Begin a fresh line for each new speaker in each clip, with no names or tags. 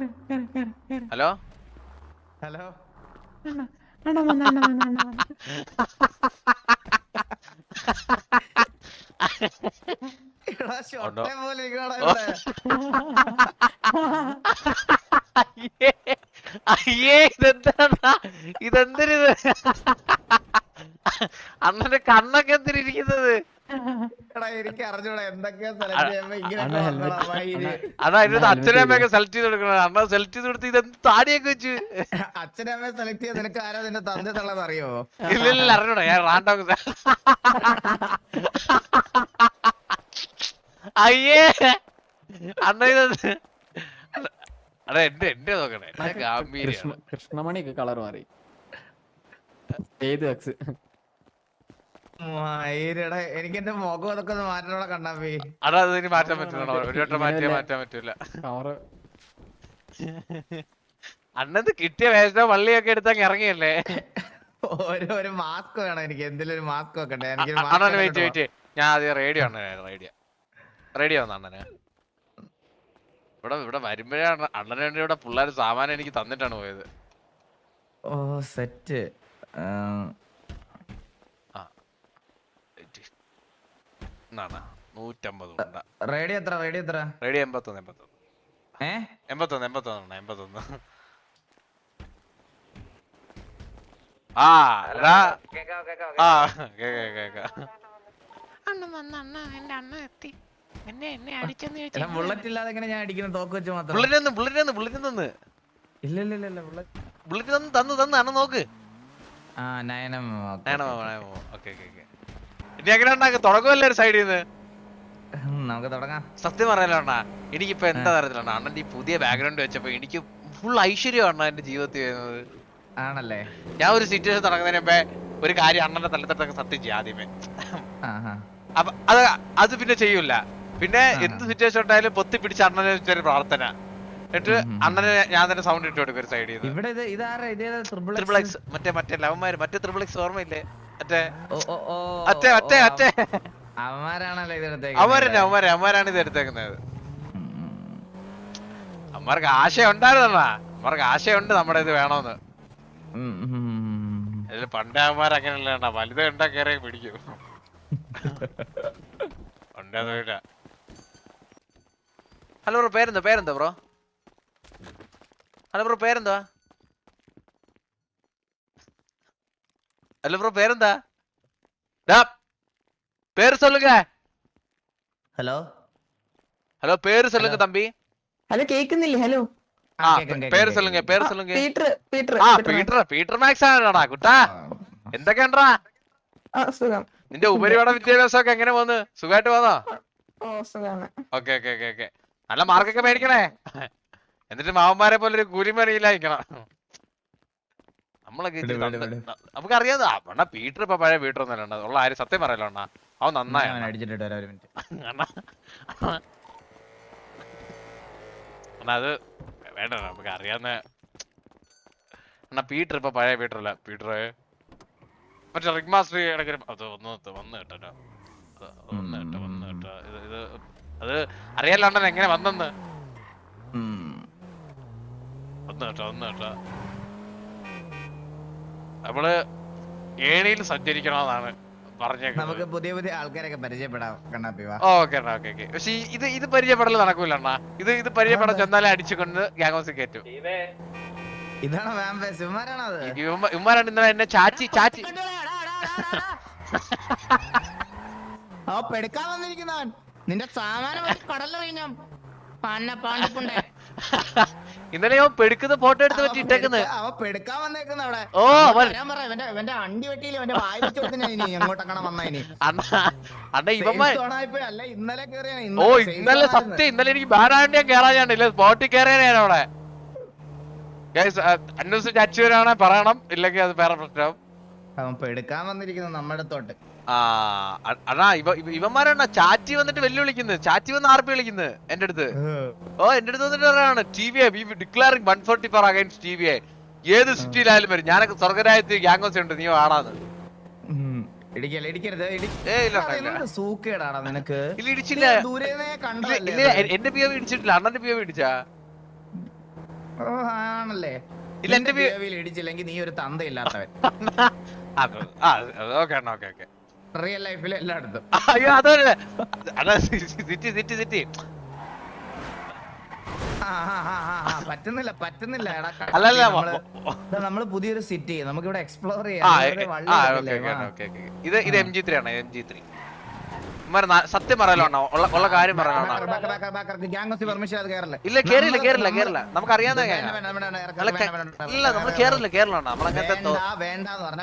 Hello?
Hello?
അണ്ണാ അണ്ണാ അണ്ണാ അണ്ണാ വന്ന്
എടാ, പോലെ ഇരിക്കണടാ
അയ്യേ ഇതെന്താ ഇതെന്തിരിത് അണ്ണന്റെ കണ്ണൊക്കെ എന്തിരിക്കുന്നത് അതാ ഇതിനകത്ത് അച്ഛനും അമ്മയൊക്കെ സെലക്ട് ചെയ്ത് കൊടുക്കണം അമ്മ സെലക്ട് ചെയ്ത് കൊടുത്ത് ഇത് താടിയൊക്കെ വെച്ച്?
അച്ഛനെ അമ്മയെ സെലക്ട് ചെയ്ത് നിനക്ക് ആരാ നിന്റെ തന്ത തള്ളത് അറിയോ?
ഇല്ല ഇല്ല അറിഞ്ഞൂടാ ഞാൻ റാൻഡോക്ക് അയ്യേ! അണ്ണ ഇത് അടാ എന്റെ എന്റെ നോക്കണേ എന്റെ
കൃഷ്ണ
ഗാംഭീര്യാണ്.
കൃഷ്ണമണിക്ക് കളർ മാറി. ഏത്
എനിക്ക് എന്റെ മുഖം അതൊക്കെ ഒന്ന് മാറ്റണോടെ പോയി
അടാ അത് മാറ്റാൻ പറ്റുന്നുണ്ടോ ഒരു വട്ടം മാറ്റിയാ മാറ്റാൻ പറ്റൂല.
കളറ്
അണ്ണത് കിട്ടിയ വേഷ വള്ളിയൊക്കെ എടുത്തങ്ങ് ഇറങ്ങിയല്ലേ?
ഒരു ഒരു മാസ്ക് വേണം എനിക്ക്. എന്തെങ്കിലും ഒരു മാസ്ക് വെക്കണ്ടേ എനിക്ക്
അണ്ണന് വെയിറ്റ് വെയിറ്റ്. ഞാൻ ആദ്യം റേഡിയോ ആണ് റേഡിയോ. റേഡിയോ ആണ് അണ്ണന്. ഇവിടെ ഇവിടെ വരുമ്പോഴാണ് അണ്ണന് വേണ്ടി ഇവിടെ പിള്ളേർ സാമാനം എനിക്ക് തന്നിട്ടാണ് പോയത്.
ഓ സെറ്റ്.
എന്നാണ്? നൂറ്റമ്പത് ഉണ്ട.
റേഡിയോ എത്ര റേഡിയോ എത്ര?
റേഡിയോ എൺപത്തൊന്ന് എൺപത്തൊന്ന്.
ഏ?
എൺപത്തൊന്ന് എൺപത്തൊന്ന് എൺപത്തൊന്ന്. ആ എടാ. ആ കേക്ക കേക്ക
അണ്ണ വന്ന അണ്ണ എന്റെ അണ്ണ എത്തി. എന്നെ എന്നെ അടിച്ചെന്ന്
എടാ
ചോദിച്ചു
ബുള്ളറ്റ് ഇല്ലാതെ എങ്ങനെ ഞാൻ അടിക്കുന്ന? തോക്ക് വെച്ച് മാത്രം.
ബുള്ളറ്റ് തന്ന് ബുള്ളറ്റ് തന്ന് ബുള്ളറ്റ് തന്ന്.
ഇല്ല ഇല്ല ഇല്ല ഇല്ല ബുള്ളറ്റ്.
ബുള്ളറ്റ് തന്ന് തന്ന് തന്ന് അണ്ണ നോക്ക്.
ആ നയനം നയനമോ.
Okay okay okay. ഇനി എങ്ങനെ ഉണ്ടാക്കി തുടങ്ങുമല്ലേ ഒരു സൈഡിൽ നിന്ന്
നമുക്ക് തുടങ്ങാം.
സത്യം പറയാലോ അണ്ണാ എനിക്കിപ്പോ എന്താ തരത്തിലാണ് അണ്ണൻ ഈ പുതിയ ബാക്ക്ഗ്രൗണ്ട് വെച്ചപ്പോ എനിക്ക് ഫുൾ ഐശ്വര്യമാണ് എന്റെ ജീവിതത്തിൽ വരുന്നത്.
ആണല്ലേ?
ഞാൻ ഒരു സിറ്റുവേഷൻ തുടങ്ങുന്നതിന് മുമ്പേ ഒരു കാര്യം അണ്ണന്റെ തലത്തൊക്കെ സത്യം ചെയ്യാം ആദ്യമേ. അപ്പൊ അത് അത് പിന്നെ ചെയ്യൂല. പിന്നെ എന്ത് സിറ്റുവേഷൻ ഉണ്ടായാലും പൊത്തി പിടിച്ച അണ്ണനെ വെച്ചൊരു പ്രാർത്ഥന. എന്നിട്ട്. അണ്ണനെ ഞാൻ തന്നെ സൗണ്ട് ഇട്ട് കൊടുക്കും ഒരു സൈഡിൽ നിന്ന് മറ്റേ മറ്റേ ലവന്മാര് മറ്റേ ത്രിബിൾ എക്സ് ഓർമ്മയില്ലേ? മറ്റേ
ഓ ഓ ഓ.
അറ്റേ അറ്റേ
ഓ,
അറ്റേ.
അവന്മാരാണല്ലോ ഇത്
അവരന്നെ അവന്മാരെ അവന്മാരാണ് ഇത് എടുത്തേക്കുന്നത്. അമ്മമാർക്ക് ആശയം ഉണ്ടായിരുന്നണ്ണാ ആശയമുണ്ട് നമ്മുടെ ഇത് വേണോന്ന്. അതിൽ പണ്ടേ അവന്മാർ അങ്ങനെയല്ല വലുത് കണ്ടാ കയറി പിടിക്കും. പണ്ടൊന്നുമില്ല ഹലോ ബ്രോ പേരെന്താ പേരെന്താ ബ്രോ? ഹലോ ബ്രോ പേരെന്താ ഹലോ ബ്രോ പേരെന്താ ഡാ, പേര് சொல்லுங்க
ഹലോ
ഹലോ പേര് சொல்லுங்க
Hello.
തമ്പി
ഹലോ കേക്കുന്നില്ലേ ഹലോ
ആ പേര് சொல்லுங்க പേര് சொல்லுங்க
പീറ്റർ പീറ്റർ
ആ പീറ്റർ പീറ്റർ മാക്സ് ആണോടാ കുട്ടാ എന്തൊക്കെയാണ്ടാ
ആ സുഖം
നിന്റെ ഉപരിപഠന വിദ്യാഭ്യാസമൊക്കെ എങ്ങനെ പോന്ന് സുഖമായിട്ട് പോന്നോ
ഓ സുഖാണ്
ഓക്കെ ഓക്കെ ഓക്കെ ഓക്കെ നല്ല മാർക്കൊക്കെ മേടിക്കണേ എന്നിട്ട് മാവന്മാരെ പോലെ ഒരു കൂലിമണിയിലായിരിക്കണം നമ്മളൊക്കെ നമുക്കറിയാതെ അണ്ണാ പീറ്റർ ഇപ്പൊ പഴയ പീറ്റർ ഒന്നും അല്ല ഉള്ള ആര്? സത്യം പറയല്ലോ അണ്ണാ അവൻ നന്നായി
ഞാൻ അടിച്ചിട്ട് വരാം ഒരു മിനിറ്റ്.
അണ്ണാ അണ്ണാ അത് വേണ്ട നമുക്ക് അറിയാവുന്ന അണ്ണാ പീറ്റർ ഇപ്പൊ പഴയ പീറ്റർ അല്ല. പീറ്റർ മറ്റേ റിഗ് മാസ്റ്റർ ഇടയ്ക്ക് അത് ഒന്ന് വന്ന് കേട്ടോ. വന്ന് കേട്ടോ വന്ന് കേട്ടോ. ഇത് ഇത് അത് അറിയാലോ അണ്ണൻ എങ്ങനെ വന്നെന്ന്. വന്ന് കേട്ടോ വന്ന് കേട്ടോ. നമ്മൾ ഏണിയിൽ സഞ്ചരിക്കണമെന്നാണ്
നമുക്ക്
പറഞ്ഞേക്കുന്നത്
പുതിയ പുതിയ ആൾക്കാരൊക്കെ പരിചയപ്പെടാം
ഓക്കെ അണ്ണാ ഓക്കെ ഓക്കെ. പക്ഷെ ഈ- ഇത് ഇത് പരിചയപ്പെടൽ നടക്കൂല അണ്ണാ ഇത് ഇത് പരിചയപ്പെടാൻ? ചെന്നാലേ അടിച്ചുകൊണ്ട് ഗ്യാങ് ഹൗസിൽ കയറ്റും. ഇവന്മാരാണ് ഇന്നലെ എന്നെ ചാച്ചി ചാച്ചി.
നിന്റെ സാമാനം കടലെറിയാം പന്ന പാണ്ടിപ്പുണ്ടേ.
ഇന്നലെ ഞാൻ പെടുക്കുന്ന ഫോട്ടോ എടുത്ത്
അവൻ
വെച്ച് ഇട്ടേക്കുന്നത്
അവൻ പെടുക്കാൻ വന്നേക്കുന്ന അവിടെ.
ഓ
അവൻ
ഞാൻ
വരാൻ ഇവന്റെ ഇവന്റെ അണ്ടി വെട്ടിയില്ല ഇവന്റെ വായി വെച്ച് ഇനി എങ്ങോട്ടങ്ങനെ വന്നാ ഇനി.
അണ്ണ ഇവന്മാർ
അല്ല ഇന്നലെ കേറിയാണ്
ഓ ഇന്നലെ സത്യം ഇന്നലെ എനിക്ക് ബാനാണ്ട് ഞാൻ കേറാഞ്ഞാണ് ഇല്ല. സ്പോട്ടിൽ കയറിയാണ് അവിടെ. അന്വേഷിച്ച് അച്ചുവരാണെ പറയണം. ഇല്ലെങ്കിൽ അത് വേറെ പ്രശ്നം
അവൻ പെടുക്കാൻ വന്നിരിക്കുന്നു നമ്മുടെ തൊട്ട്.
ആ അ- അണ്ണാ ഇവ ഇവ- ഇവന്മാരാണ് ചാറ്റി വന്നിട്ട് വെല്ലുവിളിക്കുന്നത് ചാറ്റി വന്ന് ആർപ്പി വിളിക്കുന്നത് എന്റെ അടുത്ത്. ഓ എന്റെ അടുത്ത് വന്നിട്ട് പറയാണ് T V declaring one forty four against T V ഏത് സിറ്റിയിലായാലും വരും. ഞാനൊക്കെ സ്വർഗരായത്ത് ഗ്യാങ്സ് ഉണ്ട് നീ കാണാന്ന് എന്റെ പിയോ ഇടിച്ചിട്ടില്ല. അണ്ണന്റെ പിയോ ഇടിച്ചാ?
ആണല്ലേ.
ഇല്ല, എന്റെ
ബിഹേവിയർ ഇടിച്ചില്ലെങ്കിൽ നീ ഒരു തന്തയില്ലാത്തവൻ.
Okay okay okay.
റിയൽ ലൈഫിൽ എല്ലായിടത്തും
അയ്യോ അതല്ലേ അതാ സിറ്റി സിറ്റി സിറ്റി
പറ്റുന്നില്ല പറ്റുന്നില്ല
അല്ലല്ല
നമ്മൾ പുതിയൊരു സിറ്റി നമുക്ക് ഇവിടെ എക്സ്പ്ലോർ ചെയ്യാം
ഇത് ഇത് എം ജി ത്രീ ആണ് എം ജി ത്രീ സത്യം പറയാലോ ഉള്ള കാര്യം
കേറല്ലേ?
ഇല്ല കേറില്ല കേറില്ല കേറില്ല നമുക്ക് അറിയാവുന്ന ഇല്ല നമ്മൾ കേറില്ല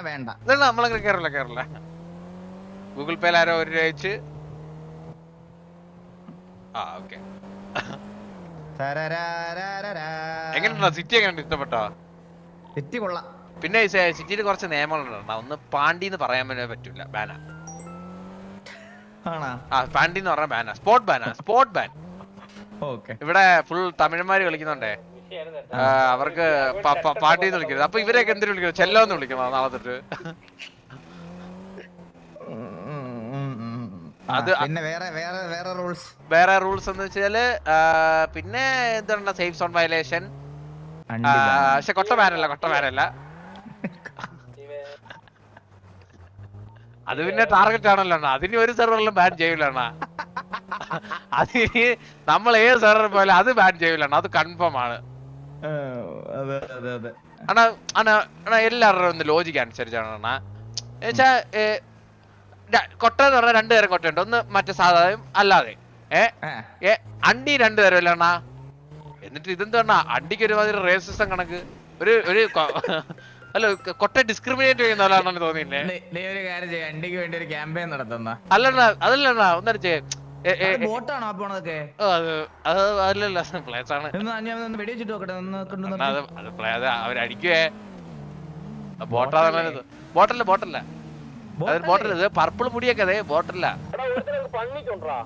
വേണ്ട
നമ്മളങ്ങനെ കേറില്ല കേറില്ല ഗൂഗിൾ പേയിൽ ആരോ ഒരു രൂപ അയച്ച് ആ ഓക്കെ എങ്ങനെയുണ്ടോ? സിറ്റി എങ്ങനെയുണ്ട്? ഇഷ്ടപ്പെട്ടോ?
സിറ്റി കൊള്ളാം.
പിന്നെ സിറ്റിയിൽ കുറച്ച് നിയമങ്ങളുണ്ട് ഒന്ന് പാണ്ടി എന്ന് പറയാൻ പറ്റൂല. ബാന ആ പാണ്ടി എന്ന് പറഞ്ഞ ബാന സ്പോട്ട് ബാന സ്പോട്ട് ബാൻ ഇവിടെ ഫുൾ തമിഴന്മാര് കളിക്കുന്നുണ്ടേ. അവർക്ക് പാട്ടി എന്ന് വിളിക്കരുത്. അപ്പൊ ഇവരെയൊക്കെ എന്തിനു വിളിക്കുന്നത് ചെല്ലോ എന്ന് വിളിക്കണം നാളെ തൊട്ട്. അത്
പിന്നെ വേറെ വേറെ വേറെ റൂൾസ്
വേറെ റൂൾസ് എന്ന് വെച്ചാൽ പിന്നെ എന്താണ് സേഫ് സോൺ വയലേഷൻ പക്ഷെ കൊട്ടമാരല്ല കൊട്ടമാരല്ല അത് പിന്നെ ടാർഗറ്റ് ആണല്ലോ അതിന് ഒരു സെർവറിലും ബാൻ ചെയ്യില്ല അണ്ണാ. അത് നമ്മൾ ഏത് സെർവറിൽ പോയാലും അത് ബാൻ ചെയ്യില്ല അത് കൺഫേം ആണ്.
എല്ലാവരുടെ
അണ്ണാ അണ്ണാ ഒന്ന് ലോജിക്ക് അനുസരിച്ചാണ് അണ്ണാ. എന്നുവെച്ചാ കൊട്ട എന്ന് പറഞ്ഞാൽ രണ്ടുതരം കൊട്ടയുണ്ട്. ഒന്ന് മറ്റേ സാധാരണ അല്ലാതെ. ഏ? അണ്ടി രണ്ടു തരമല്ല അണ്ണാ. എന്നിട്ട് ഇതെന്താ അണ്ടിക്ക് ഒരുമാതിരി റേസിസം കണക്ക്. ഒരു ഒരു അല്ല കൊട്ട ഡിസ്ക്രിമിനേറ്റ് ചെയ്യുന്ന ആളാണെന്ന് തോന്നിയില്ലേ?
നീ- ഒരു കാര്യം ചെയ്യ. അണ്ടിക്ക് വേണ്ടി ഒരു ക്യാമ്പയിൻ നടത്തുന്ന.
അല്ലണ്ണ അതല്ലണ്ണ ഒന്നടിച്ചേ
ബോട്ടാണോ പോണതൊക്കെ
അത് അല്ലല്ല പ്ലേസ് ആണ്.
വെടിവെച്ചിട്ട് നോക്കട്ടെ
അത് അവരടിക്കുവേ. ബോട്ടാണല്ലോ ബോട്ടല്ല ബോട്ടല്ല
ബോട്ടല്ല
ഇത് പർപ്പിൾ മുടിയൊക്കെ അതെ ബോട്ടല്ല
പണിക്കൊണ്ടാ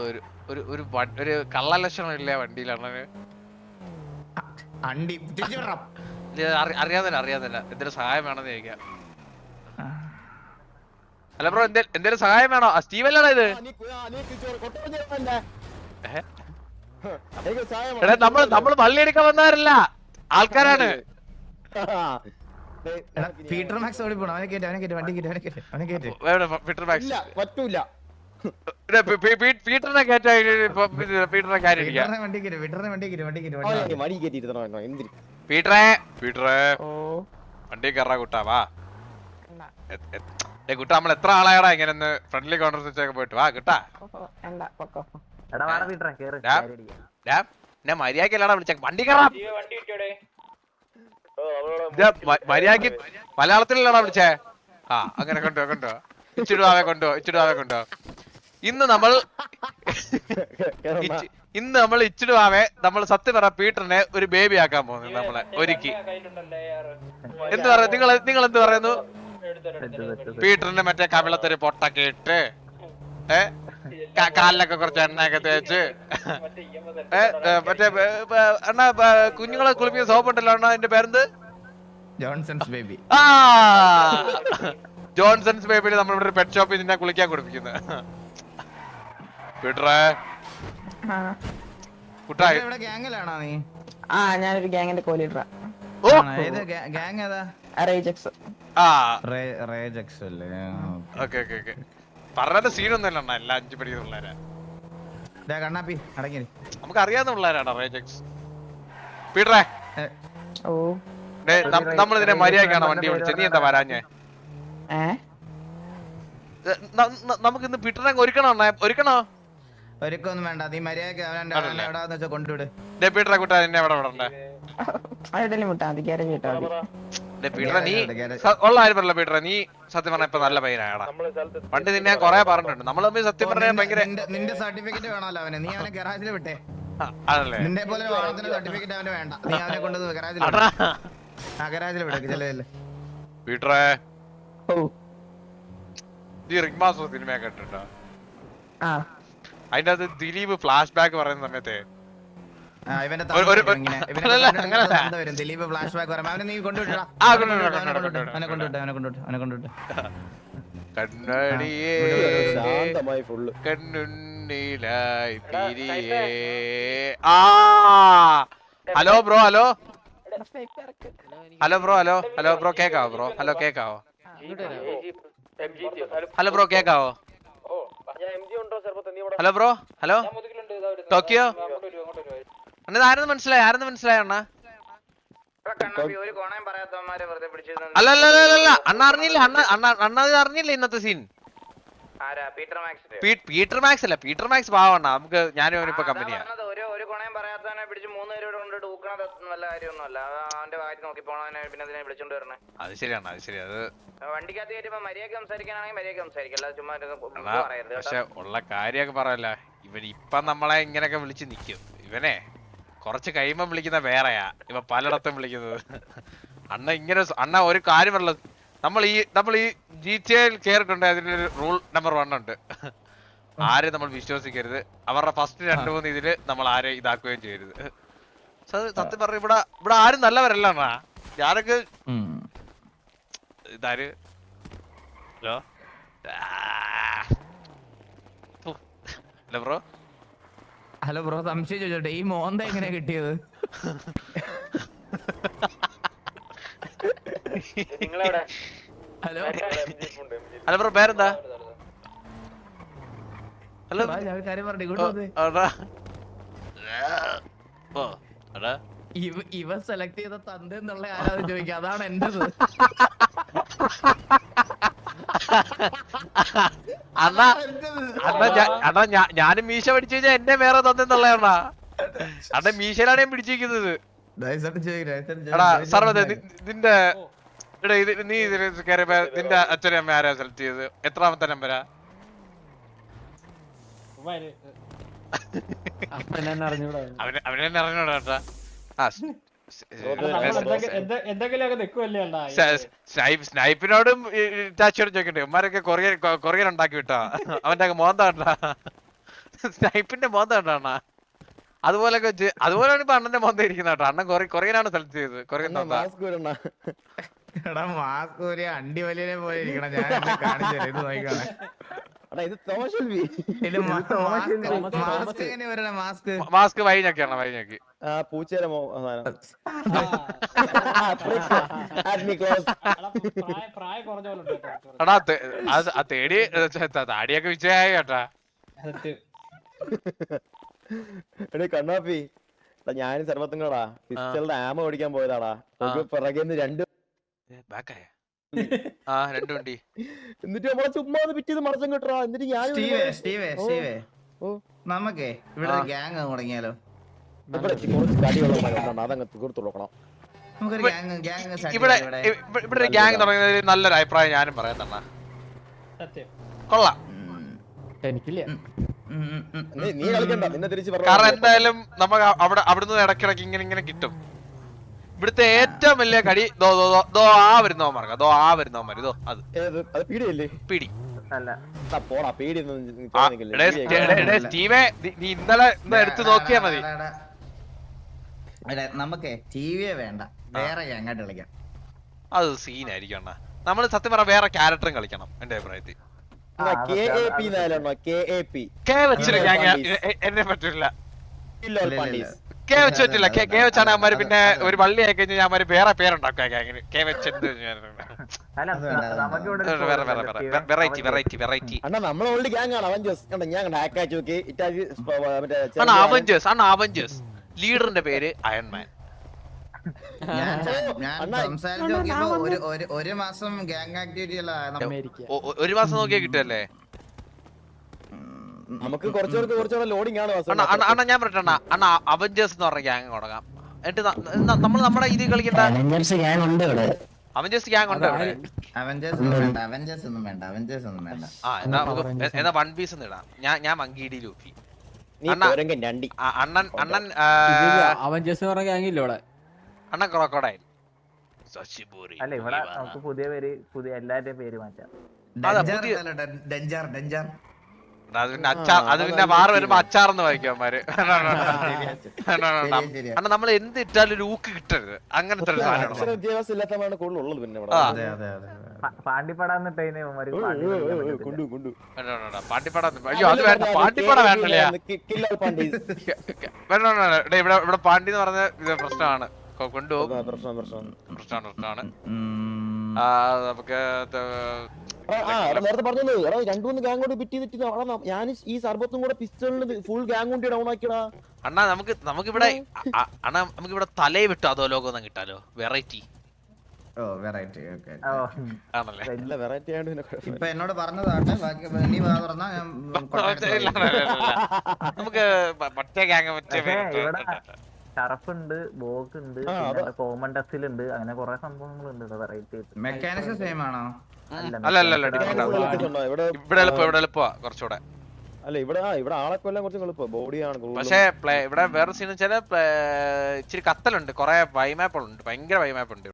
ഒരു
ഒരു ഒരു ഒരു വ- ഒരു കള്ള ലക്ഷണം ഇല്ല വണ്ടിയിലാണ് അറിയാന്നില്ല അറിയാന്നില്ല എന്തെങ്കിലും സഹായം വേണമെന്ന് ചോദിക്കാം. അല്ല ബ്രോ എന്തേ എന്തേലും സഹായം വേണോ? ആ സ്റ്റീവ് അല്ലാടാ ഇത്? എടാ നമ്മൾ നമ്മൾ പള്ളി എടുക്കാൻ വന്നവരല്ല. ആൾക്കാരാണ്.
പീറ്റർ മാക്സ് ഓടി പോണം. അവനെ കേറ്റ് അവനെ കേറ്റ് വണ്ടി കേറ്റ് അവനെ കേറ്റ് അവനെ കേറ്റ്.
എവിടെ പീറ്റർ മാക്സ്.
ഇല്ല പറ്റൂല.
പീറ്ററിനെ
വണ്ടി കേറ്റ് പീറ്ററിനെ വണ്ടി വണ്ടി വണ്ടി
പീറ്ററെ പീറ്ററെ.
ഓ.
വണ്ടി കയറാ കുട്ടാ വാ. കുട്ടാ നമ്മൾ എത്ര ആളായടാ ഇങ്ങനെ ഫ്രണ്ട്ലി കോൺവെർസേഷൻ ഒക്കെ പോയിട്ട് വാ കിട്ടാ.
വേണ്ട
ഞാൻ മര്യാദക്കല്ലാടാ വിളിച്ച. വണ്ടി കയറാം മര്യാദയ്ക്ക് മലയാളത്തിലല്ലാടാ വിളിച്ചേ. ആ അങ്ങനെ കണ്ടോ കണ്ടോ. ഇച്ചിടുവാവെ കൊണ്ടോ ഇച്ചിടുവാവെ കൊണ്ടോ. ഇന്ന് നമ്മൾ ഇച്ചി- ഇന്ന് നമ്മൾ ഇച്ചിടുവാവെ നമ്മൾ സത്യം പറ പീറ്ററിനെ ഒരു ബേബി ആക്കാൻ പോകുന്നു നമ്മളെ ഒരുക്കി. എന്ത് പറയുന്നു നിങ്ങൾ നിങ്ങൾ എന്ത് പറയുന്നു? പീറ്ററിന്റെ മറ്റേ കവിളത്തൊരു പൊട്ടൊക്കെ ഇട്ട് ഏ? കാ- കാലിലൊക്കെ കുറച്ച് എണ്ണയൊക്കെ തേച്ച്. മറ്റേ അണ്ണാ കുഞ്ഞുങ്ങളെ കുളിപ്പിക്കുന്ന സോപ്പ് ഉണ്ടല്ലോ അണ്ണാ അതിന്റെ പേരെന്ത്?
Johnson's baby.
ആ! ജോൺസൺസ് ബേബിയിൽ നമ്മളിവിടെ ഒരു പെറ്റ് ഷോപ്പിൽ നിന്നെ കുളിക്കാൻ കുടിപ്പിക്കുന്നത് പീറ്ററെ
ആ.
കുട്ടായി.
ഇവിടെ ഗ്യാങ്ങിലാണോ നീ?
ആ ഞാനൊരു ഗ്യാങ്ങിന്റെ കോലീഡറാ
ഓ!
ആണോ? ഏത് ഗ്യാങ് ഏതാ
റേജക്സ്.
ആ.
റേജക്സ് അല്ലേ?
Okay okay okay. പറഞ്ഞ സീനൊന്നും അല്ല അണ്ണാ എല്ലാ അഞ്ചു പഠിക്കുന്ന പിള്ളേരാ
കണ്ണാപ്പി അടങ്ങി
നമുക്ക് അറിയാവുന്ന പിള്ളേരാണ് റേജക്സ്. പീറ്ററെ
ഓ.
നമ്മൾ ഇതിനെ മര്യാദക്കാണ് വണ്ടി വിളിച്ചത്? നീ എന്താ വരാഞ്ഞേ? നമുക്ക് ഇന്ന് പിട്ടറെ ഒരുക്കണോ അണ്ണാ? ഒരുക്കണോ?
ഒരുക്കൊന്നും വേണ്ട നീ മര്യാദയ്ക്ക് അവനെ? എവിടാന്ന് വെച്ചാൽ കൊണ്ടുവിട്.
പീറ്ററെ കുട്ടാ നിന്നെ എവിടെ വിടണ്ടേ.
അവിടെയും വിട്ടാ മതി
പീറ്ററെ നീ ഉള്ള നീ സത്യം പറഞ്ഞ ഇപ്പൊ നല്ല പയ്യനാടാ പണ്ട് നിന്നെ ഞാൻ കൊറേ പറഞ്ഞിട്ടുണ്ട്. നമ്മൾ തമ്മിൽ സത്യം
പറഞ്ഞ
ഭയങ്കര
നിന്റെ- സർട്ടിഫിക്കറ്റ് വേണമല്ലോ അവന്. നീ അവനെ ഗറാജിൽ വിട്ടേ.
ആ, ആണല്ലേ
നിന്റെ പോലെ വാഹനത്തിന്റെ സർട്ടിഫിക്കറ്റ് അവന് വേണ്ട. നീ അവനെ കൊണ്ട് ഗറാജിൽ
അടാ.
ആ ഗറാജിൽ വിടേക്ക് ചെല്ലേ
പീറ്ററെ
ഓ.
ഈ റിംഗ് മാസ്റ്റർ സിനിമ കണ്ടിട്ടുണ്ടോ അതിന്റെ അത് ദിലീപ് ഫ്ലാഷ് ബാക്ക് പറയുന്ന സമയത്തെ
ഇവന്റെ വരും ദിലീപ് ഫ്ലാഷ് ബാക്ക് വരാം. അവനെ നീ കൊണ്ടുവിട്ടാ
ആ, കൊണ്ടുവിടാം,
അവനെ
കൊണ്ടുവിടാം,
അവനെ കൊണ്ടുവിട്ട് അവനെ കൊണ്ടുവിട്ട്
കണ്ണടിയേ
ശാന്തമായി ഫുള്ള്
കണ്ണുണ്ണിലായി തിരിയേ. ആ! Hello bro hello? Hello bro hello hello bro കേക്കാവോ ബ്രോ? ഹലോ കേക്കാവോ? ഹലോ ബ്രോ കേക്കാവോ? Hello bro hello? ടോക്കിയോ? അണ്ണ ഇത് ആരെന്ന് മനസ്സിലായി? ആരെന്ന് മനസ്സിലായി അണ്ണ?
ഒരു കോണയം പറയാത്തവന്മാരെ വെറുതെ പിടിച്ചിരുന്നു.
അല്ല അണ്ണ അറിഞ്ഞില്ല അണ്ണ അണ്ണ അണ്ണ അറിഞ്ഞില്ല ഇന്നത്തെ സീൻ
ആരാ? പീറ്റർ മാക്സ്
പീറ്റർ മാക്സ് അല്ല പീറ്റർ മാക്സ് പാവണ്ണ നമുക്ക് ഞാനും അവനിപ്പോ കമ്പനിയാ
ഒരു ഒരു കോണയം പറയാത്തവനെ പിടിച്ച് മൂന്ന് പേരോട് കൊണ്ട് ഊക്കണത് നല്ല കാര്യമൊന്നുമല്ല. അവന്റെ നോക്കി പോണവനെ പിന്നെ അതിനെ വിളിച്ചോണ്ട് വരണേ.
അത് ശരിയാണ് അത് ശരി. അത്
വണ്ടിക്കകത്ത് കയറ്റുമ്പോ മര്യാദയ്ക്ക് സംസാരിക്കാനാണെങ്കിൽ മര്യാദയ്ക്ക് സംസാരിക്കാം. അല്ലാതെ ചുമ്മാ പറയരുത്
പക്ഷെ ഉള്ള കാര്യമൊക്കെ പറയല്ല. ഇവൻ ഇപ്പൊ നമ്മളെ ഇങ്ങനെയൊക്കെ വിളിച്ച് നിക്കും. ഇവനെ കുറച്ച് കഴിയുമ്പം വിളിക്കുന്ന വേറെയാ. ഇവ പലയിടത്തും വിളിക്കുന്നത്. അണ്ണ ഇങ്ങനെ അണ്ണ ഒരു കാര്യം പറഞ്ഞത് നമ്മൾ ഈ നമ്മൾ ഈ ജി ടി കേറിട്ടുണ്ട് അതിന്റെ റൂൾ നമ്പർ വൺ ഉണ്ട്. ആരെ നമ്മൾ വിശ്വസിക്കരുത്. അവരുടെ ഫസ്റ്റ് രണ്ട് മൂന്ന് ഇതിൽ നമ്മൾ ആരെ ഇതാക്കുകയും ചെയ്യരുത്. സത്യം പറഞ്ഞു ഇവിടെ ഇവിടെ ആരും നല്ലവരല്ല അണ്ണാ. ഞാനൊക്കെ ഇതാര്? Hello? Hello bro.
Hello bro സംശയം ചോദിച്ചോട്ടെ ഈ മോന്ത എങ്ങനെ കിട്ടിയത്? ഹലോ?
ഹലോ ബ്രോ പേരെന്താ? ഹലോ?
ഞാൻ കാര്യം പറഞ്ഞു ഇങ്ങോട്ട്.
അടാ ഓ അടാ
ഇവ ഇവ സെലക്ട് ചെയ്ത തന്ത എന്നുള്ള ആരാ ചോദിക്കുക അതാണ് എന്റേത്.
അണ്ണാ അണ്ണാ അണ്ണാ ഞാ- ഞാനും മീശ പഠിച്ചു കഴിഞ്ഞാൽ എന്നെ വേറെ തന്നെന്നുള്ള അണ്ണാ. അണ്ണ മീശയിലാണ് ഞാൻ പിടിച്ചിരിക്കുന്നത്. എടാ സർവത നിന്റെ എടാ ഇത് നീ ഇതിന് കയറിയപ്പോ നിന്റെ അച്ഛനും അമ്മ ആരാ സെലക്ട് ചെയ്തത്? എത്രാമത്തെ നമ്പരാ?
അവനെന്നെ അറിഞ്ഞൂടാ.
അവന് അവനെന്നെ അറിഞ്ഞോടാ കേട്ടാ. ആ സ്നൈപ്പിനോടും ടാച്ചോടും ചോദിക്കണ്ടേ? ഉമ്മാരൊക്കെ കൊറിയൻ കൊറിയർ കൊറിയൻ ഉണ്ടാക്കി വിട്ടാ? അവന്റെ ഒക്കെ മോന്ത കണ്ടാ? സ്നൈപ്പിന്റെ മോന്ത കണ്ടാ അതുപോലെ വെച്ച് അതുപോലെയാണ് ഇപ്പൊ അണ്ണന്റെ മോന്ത ഇരിക്കുന്ന കേട്ടോ. അണ്ണൻ കൊറി കൊറിയനാണ് സെലക്ട് ചെയ്തത്. കൊറിയൻ
എടാ മാസ്ക് ഒരു അണ്ടി വലിയ പോലെ ഇരിക്കണം. ഞാൻ കാണിച്ചു. ഇത് നോക്കിക്കാണേ
എടാ ഇത് തോമസ്
ഇത് മാസ്ക് വഴി മാസ്ക്
വൈഞ്ഞൊക്കെയാണ് വൈഞ്ഞൊക്കെ
ആ പൂച്ചയുടെ മോ സാധനം.
എടാ തെ- അത് ആ തേടി ത- താടിയൊക്കെ വിജയായി കേട്ടാ.
എടേ കണ്ണാപ്പി. എടാ ഞാനും സർവത്തും കൂടാ പിസ്റ്റളുടെ ആമ ഓടിക്കാൻ പോയതാടാ. പിറകെന്ന് രണ്ട്
ബാക്കായ? ആ രണ്ടു വണ്ടി.
എന്നിട്ട് നമ്മളെ ചുമ്മാ ഒന്ന് പിറ്റേത് മറച്ചും കിട്ടറാ എന്നിട്ട് ഞാൻ
സ്റ്റീവേ സ്റ്റീവേ
ഓ.
സ്റ്റീവേ.
ഓ.
നമുക്കേ ഇവിടെ ഒരു ഗ്യാങ് തുടങ്ങിയാലോ
ഇവിടെ കുറച്ച് കടിയുള്ള അതങ്ങ് തീർത്തു കൊടുക്കണം.
നമുക്കൊരു ഗ്യാങ് ഗ്യാങ്
ഇവിടെ ഇവിടെ. ഒരു ഗ്യാങ് തുടങ്ങുന്നതിൽ നല്ലൊരു അഭിപ്രായം ഞാനും പറയാൻ തന്നെ.
സത്യം.
കൊള്ളാം.
എനിക്കില്ല.
നീ കളിക്കണ്ട. നിന്നെ തിരിച്ച്
കാരണം എന്തായാലും നമുക്ക് അവിടെ അവിടുന്ന് ഇടക്കിടക്ക് ഇങ്ങനെ ഇങ്ങനെ കിട്ടും. ഇവിടുത്തെ ഏറ്റവും വലിയ കടി ദോ ദോ ദോ- ദോ ആ വരുന്നവന്മാർക്ക് ദോ ആ വരുന്നവന്മാർ ഇതോ അത്.
ഏത്? അത് പീടിയല്ലേ
പിടി
പോടാ.
സ്റ്റീവേ നീ- നീ ഇന്നലെ ഇന്ന് എടുത്ത് നോക്കിയാ മതി.
നമുക്കേ ടിവിയെ വേണ്ട. വേറെ ഗ്യാങ്ങായിട്ട് കളിക്കാം.
അത് സീനായിരിക്കും അണ്ണാ. നമ്മൾ സത്യം പറഞ്ഞ വേറെ ക്യാരക്ടറും കളിക്കണം എന്റെ അഭിപ്രായത്തിൽ. എന്നെ പറ്റില്ല. കെ വെച്ച് പറ്റില്ല കെ വെച്ചാണ് പിന്നെ ഒരു വള്ളി ആയി കഴിഞ്ഞാൽ അവന്മാര് വേറെ പേരുണ്ടാക്കുക കെ വെച്ച് എന്ത് വേറെ വേറെ വേറെ. വെറൈറ്റി വെറൈറ്റി വെറൈറ്റി ലീഡറിന്റെ പേര് അയൺമാൻ
ഞാൻ സംസാരിച്ച് നോക്കിയപ്പോ ഒരു ഒരു ഒരു മാസം ഗാങ് ആക്ടിവിറ്റി
ഒരു മാസം നോക്കിയാ കിട്ടുമല്ലേ
നമുക്ക് കുറച്ചുകൂടെ കുറച്ചുകൂടെ ലോഡിംഗ് ആണ് വാസു.
അണ്ണ ഞാൻ പറയട്ടെ അണ്ണ അണ്ണാ അവഞ്ചേഴ്സ് എന്ന് പറഞ്ഞ ഗ്യാങ് തുടങ്ങാം എന്നിട്ട് നമ്മൾ നമ്മുടെ ഇത് കളിക്കണ്ട
അവഞ്ചേഴ്സ് ഗ്യാങ് ഉണ്ട് ഇവിടെ.
അവഞ്ചേഴ്സ് ഗ്യാങ് ഉണ്ട് ഇവിടെ.
അവഞ്ചേഴ്സ് ഒന്നും വേണ്ട അവഞ്ചേഴ്സ് ഒന്നും വേണ്ട അവഞ്ചേഴ്സ് ഒന്നും വേണ്ട.
ആ എന്നാ നമുക്ക് എന്നാ വൺ പീസ് ഇടാം. ഞാൻ ഞാൻ മങ്കിടി ലൂഫി. അണ്ണൻ അണ്ണൻ
അവൻ ജസ് പറഞ്ഞ ഗ്യാങ്ങില്ല ഇവിടെ.
അണ്ണൻ ക്രോക്കോഡൈൽ
അല്ല ഇവിടെ നമുക്ക് പുതിയ പേര് പുതിയ എല്ലാവരുടെയും പേര് മാറ്റാം.
ഡെഞ്ചാർ ഡെഞ്ചർ
അത് പിന്നെ അച്ചാർ അത് പിന്നെ വാറ് വരുമ്പോ അച്ചാർന്ന് വായിക്കും അവന്മാര്. കാരണം നമ്മൾ എന്ത് ഇട്ടാലും ഒരു ഊക്ക് കിട്ടരുത്. അങ്ങനത്തെ ഒരു സാധനമാണ്.
അക്ഷര വിദ്യാഭ്യാസം ഇല്ലാത്തവരാണ് കൂടുതൽ ഉള്ളത് പിന്നെ ഇവിടെ?
അതെ അതെ അതെ
ഇവന്മാര് പാണ്ടി കളിക്കാൻ.
കൊണ്ടു കൊണ്ടു.
പാണ്ടിപ്പട. അയ്യോ അത് വേണ്ട പാണ്ടിപ്പട വേണ്ടല്ലേ?
കില്ലാൽ പാണ്ടി
വേണ്ട വേണ്ട, വേണ്ട. ഡേ, ഇവിടെ ഇവിടെ പാണ്ടി എന്ന് പറഞ്ഞ ഇത് പ്രശ്നമാണ്. കൊ- കൊണ്ടുപോകും.
പ്രശ്നം പ്രശ്നം.
പ്രശ്നമാണ്. പ്രശ്നമാണ്
ഉം.
ആ നമുക്ക്
നേരത്തെ പറഞ്ഞത് എടാ രണ്ടു മൂന്ന് ഗാങ് കൂടി പിറ്റി തെറ്റി ഞാൻ ഈ സർബത്തും കൂടെ പിസ്റ്റളിന് ഫുൾ ഗാങ് കൊണ്ട് ഡൗൺ ആക്കിയടാ.
അണ്ണാ നമുക്ക് നമുക്ക് ഇവിടെ അണ്ണാ നമുക്ക് ഇവിടെ തലേ വിട്ടു? അതോ ലോകം ഒന്നും കിട്ടാലോ? വെറൈറ്റി
ഓ വെറൈറ്റി ഓക്കെ
ഓ,
ആണല്ലേ?
നല്ല വെറൈറ്റി പിന്നെ
ഇപ്പൊ എന്നോട് പറഞ്ഞതാണ്. ബാക്കി നീ വാ തുറന്നാ ഞാൻ
ഇല്ല, ഇല്ല, ഇല്ല, ഇല്ല, ഇല്ല. നമുക്ക് മറ്റേ ഗാങ് മറ്റേ
പക്ഷേ ഉണ്ട് ബോക്ക് ഉണ്ട്
കോമൺ
പിന്നെ ഉണ്ട് അങ്ങനെ കുറെ സംഭവങ്ങളുണ്ട് വെറൈറ്റി
മെക്കാനിക്സ് സെയിം ആണോ?
അല്ല, അല്ല, അല്ല,
ഇവിടെ
എളുപ്പം ഇവിടെ എളുപ്പമാ കുറച്ചുകൂടെ.
അല്ല ഇവിടെ ആ ഇവിടെ ആളെ കൊല്ലാൻ കുറച്ച് എളുപ്പം ബോഡിയാണ്.
പക്ഷേ പ്ലേ ഇവിടെ വേറെ സീൻ വെച്ചാൽ ഇച്ചിരി കത്തലുണ്ട്. കൊറേ വൈമാപ്പുകളുണ്ട് ഭയങ്കര വൈമാപ്പ് ഉണ്ട്